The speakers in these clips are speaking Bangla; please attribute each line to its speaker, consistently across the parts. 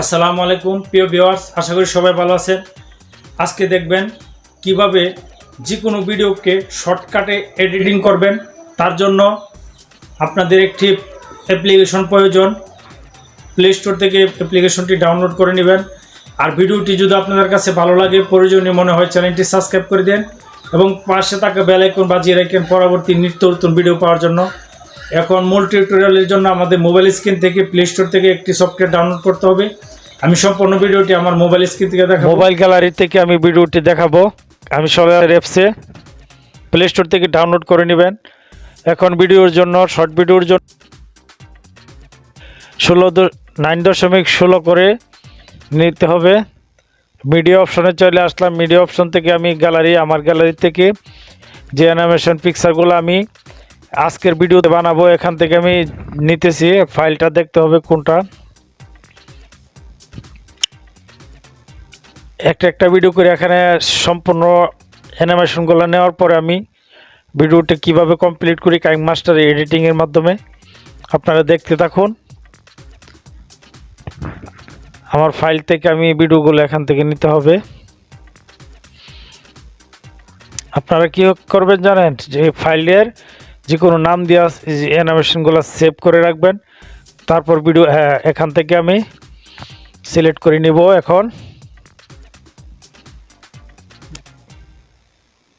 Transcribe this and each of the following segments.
Speaker 1: আসসালামু আলাইকুম, প্রিয় ভিউয়ার্স, আশা করি সবাই ভালো আছেন। আজকে দেখবেন কীভাবে যে কোনো ভিডিওকে শর্টকাটে এডিটিং করবেন, তার জন্য আপনাদের একটি অ্যাপ্লিকেশন প্রয়োজন। প্লে স্টোর থেকে অ্যাপ্লিকেশনটি ডাউনলোড করে নেবেন। আর ভিডিওটি যদি আপনাদের কাছে ভালো লাগে, প্রয়োজনীয় মনে হয় চ্যানেলটি সাবস্ক্রাইব করে দেন এবং পাশে থাকা বেল আইকন বাজিয়ে রাখেন পরবর্তী নিত্য নতুন ভিডিও পাওয়ার জন্য। এখন মূল টিউটোরিয়ালের জন্য আমাদের মোবাইল স্ক্রিন থেকে প্লে স্টোর থেকে একটি সফটওয়্যার ডাউনলোড করতে হবে। আমি সম্পূর্ণ ভিডিওটি আমার মোবাইল স্ক্রিন থেকে দেখাবো।
Speaker 2: মোবাইল গ্যালারি থেকে আমি ভিডিওটি দেখাবো। আমি সবাই অ্যাপসে প্লে স্টোর থেকে ডাউনলোড করে নেবেন। এখন ভিডিওর জন্য শর্ট ভিডিওর জন্য ষোলো নাইন দশমিক ষোলো করে নিতে হবে। মিডিয়া অপশনে চলে আসলাম। মিডিয়া অপশন থেকে আমি গ্যালারি আমার গ্যালারি থেকে যে অ্যানিমেশন পিকচারগুলো আমি আজকের ভিডিওতে বানাবো, এখান থেকে আমি নিতেছি, ফাইলটা দেখতে হবে কোনটা। একটা একটা ভিডিও করে এখানে সম্পূর্ণ অ্যানিমেশনগুলো নেওয়ার পরে আমি ভিডিওটা কীভাবে কমপ্লিট করি কাইং মাস্টার এডিটিংয়ের মাধ্যমে। আপনারা দেখতে থাকুন। আমার ফাইল থেকে আমি ভিডিওগুলো এখান থেকে নিতে হবে। আপনারা কী করবেন জানেন, যে ফাইলের যে কোনো নাম দেওয়া অ্যানিমেশনগুলো সেভ করে রাখবেন। তারপর ভিডিও হ্যাঁ এখান থেকে আমি সিলেক্ট করে নিব এখন।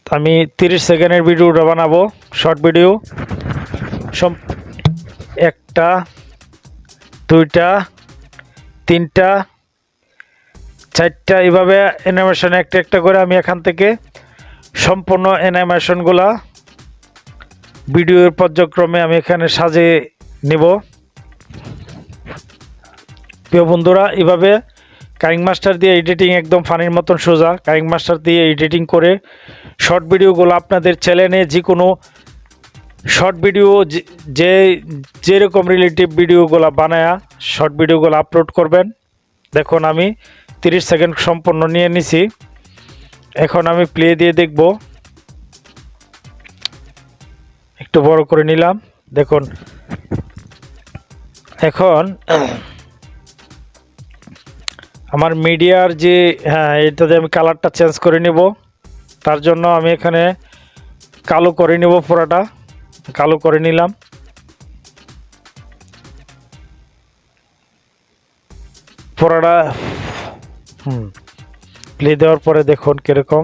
Speaker 2: আমি তিরিশ সেকেন্ডের ভিডিওটা বানাবো শর্ট ভিডিও একটা, দুইটা, তিনটা, চারটা এইভাবে অ্যানিমেশন একটা একটা করে আমি এখান থেকে সম্পূর্ণ অ্যানিমেশনগুলা ভিডিওর পর্যক্রমে আমি এখানে সাজিয়ে নেব। প্রিয় বন্ধুরা, এভাবে কারিং মাস্টার দিয়ে এডিটিং একদম ফানির মতন সোজা। কারিং মাস্টার দিয়ে এডিটিং করে শর্ট ভিডিওগুলো আপনাদের চ্যানেলে যে কোনো শর্ট ভিডিও যে, যেরকম রিলেটিভ ভিডিওগুলো বানায়া শর্ট ভিডিওগুলো আপলোড করবেন। দেখুন আমি 30 সেকেন্ড সম্পূর্ণ নিয়ে নিছি। এখন আমি প্লে দিয়ে দেখব। একটু বড় করে নিলাম। দেখুন। এখন আমার মিডিয়ার যে হ্যাঁ এটাতে আমি কালারটা চেঞ্জ করে নেব। তার জন্য আমি এখানে কালো করে নেব পুরাটা। কালো করে নিলাম। পুরাটা, হুম প্লে দেওয়ার পরে দেখুন কীরকম।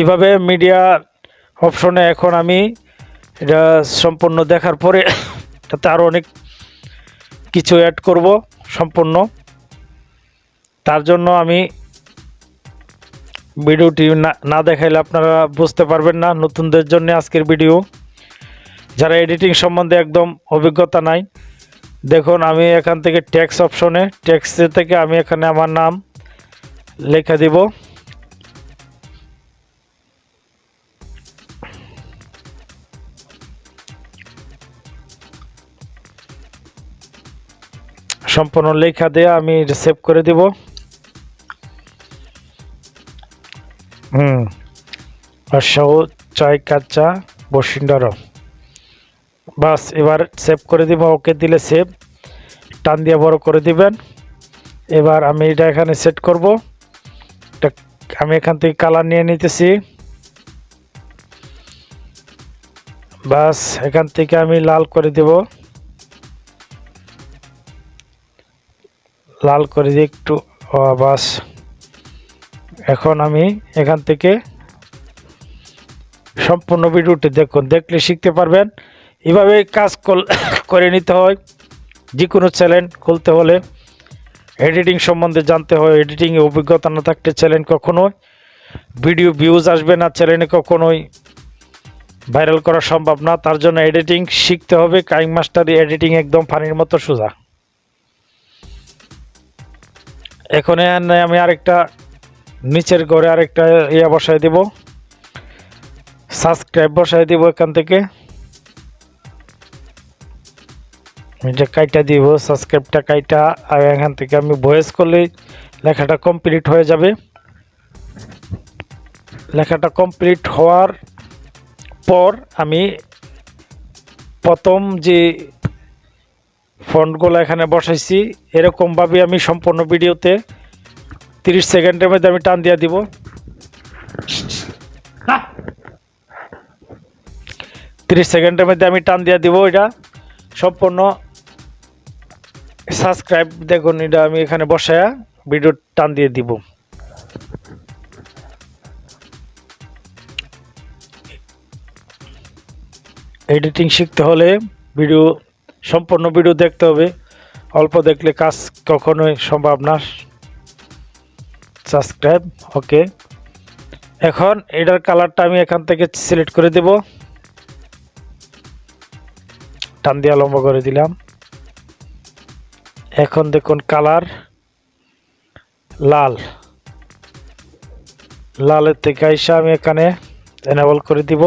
Speaker 2: এভাবে মিডিয়া অপশনে এখন আমি এটা সম্পূর্ণ দেখার পরে এটাতে আরও অনেক কিছু অ্যাড করব সম্পূর্ণ। তার জন্য আমি ভিডিওটি না না দেখাইলে আপনারা বুঝতে পারবেন না, নতুনদের জন্য আজকের ভিডিও। যারা এডিটিং সম্বন্ধে একদম অভিজ্ঞতা নাই, দেখুন আমি এখান থেকে ট্যাক্স অপশনে ট্যাক্সে থেকে আমি এখানে আমার নাম লেখা দিব। সম্পূর্ণ লেখা দিয়ে আমি সেভ করে দিব। হুম। সহ চাই কাঁচা বসিন্ডার বাস, এবার সেভ করে দিব, ওকে দিলে সেভ। টান দিয়ে বড় করে দিবেন। এবার আমি এটা এখানে সেট করব। আমি এখান থেকে কালার নিয়ে নিতেছি। বাস, এখান থেকে আমি লাল করে দেব। লাল করে দিয়ে একটু বাস। এখন আমি এখান থেকে সম্পূর্ণ ভিডিওটি দেখুন, দেখলে শিখতে পারবেন। এভাবে কাজ করে নিতে হয়। যে কোনো চ্যানেল খুলতে হলে এডিটিং সম্বন্ধে জানতে হয়। এডিটিংয়ে অভিজ্ঞতা না থাকলে চ্যানেল কখনোই, ভিডিও ভিউজ আসবে না চ্যানেলে কখনোই। ভাইরাল করা সম্ভব না। তার জন্য এডিটিং শিখতে হবে। কাইং মাস্টার এডিটিং একদম ফানির মতো সোজা। এখন আমি আরেকটা নিচের ঘরে আরেকটা ইয়া বসাই দেব। সাবস্ক্রাইব বসাই দিব এখান থেকে। এটা কাইটা দিব সাবস্ক্রাইবটা কাইটা, আর এখান থেকে আমি ভয়েস করলেই লেখাটা কমপ্লিট হয়ে যাবে। লেখাটা কমপ্লিট হওয়ার পর আমি প্রথম যে ফন্টগুলো এখানে বসাইছি। এরকমভাবে আমি সম্পূর্ণ ভিডিওতে তিরিশ সেকেন্ডের মধ্যে আমি টান দিয়ে দিব। তিরিশ সেকেন্ডের মধ্যে আমি টান দিয়ে দিব এটা। সম্পূর্ণ সাবস্ক্রাইব দেখুন, এটা আমি এখানে বসায়া ভিডিও টান দিয়ে দিব। এডিটিং শিখতে হলে ভিডিও সম্পূর্ণ ভিডিও দেখতে হবে। অল্প দেখলে কাজ কখনোই সম্ভব না। সাবস্ক্রাইব ওকে এখন এটার কালারটা আমি এখান থেকে সিলেক্ট করে দেব। টান দিয়ে লম্বা করে দিলাম। এখন দেখুন কালার লাল। লালের থেকে আইসা আমি এখানে এনেবল করে দিব।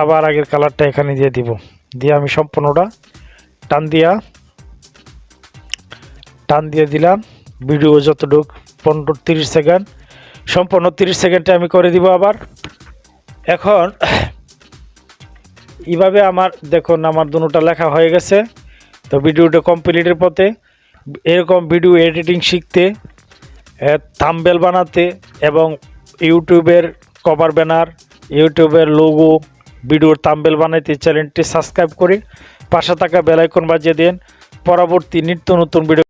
Speaker 2: আবার আগের কালারটা এখানে দিয়ে দিব। দিয়ে আমি সম্পূর্ণটা টান দিয়া, টান দিয়ে দিলাম। ভিডিও যতটুক পনেরো তিরিশ সেকেন্ড, সম্পূর্ণ তিরিশ সেকেন্ডে আমি করে দিব আবার। এখন এইভাবে আমার, দেখুন আমার দুটোটা লেখা হয়ে গেছে। তো ভিডিওটা কমপ্লিটের পথে এরকম ভিডিও এডিটিং শিখতে থাম্বেল বানাতে এবং ইউটিউবের কভার ব্যানার ইউটিউবের লোগো ভিডিওর তাম্বেল বানাইতে চ্যানেলটি সাবস্ক্রাইব করে পাশে থাকা বেলাইকন বাজিয়ে দিন। পরবর্তী নিত্য নতুন ভিডিও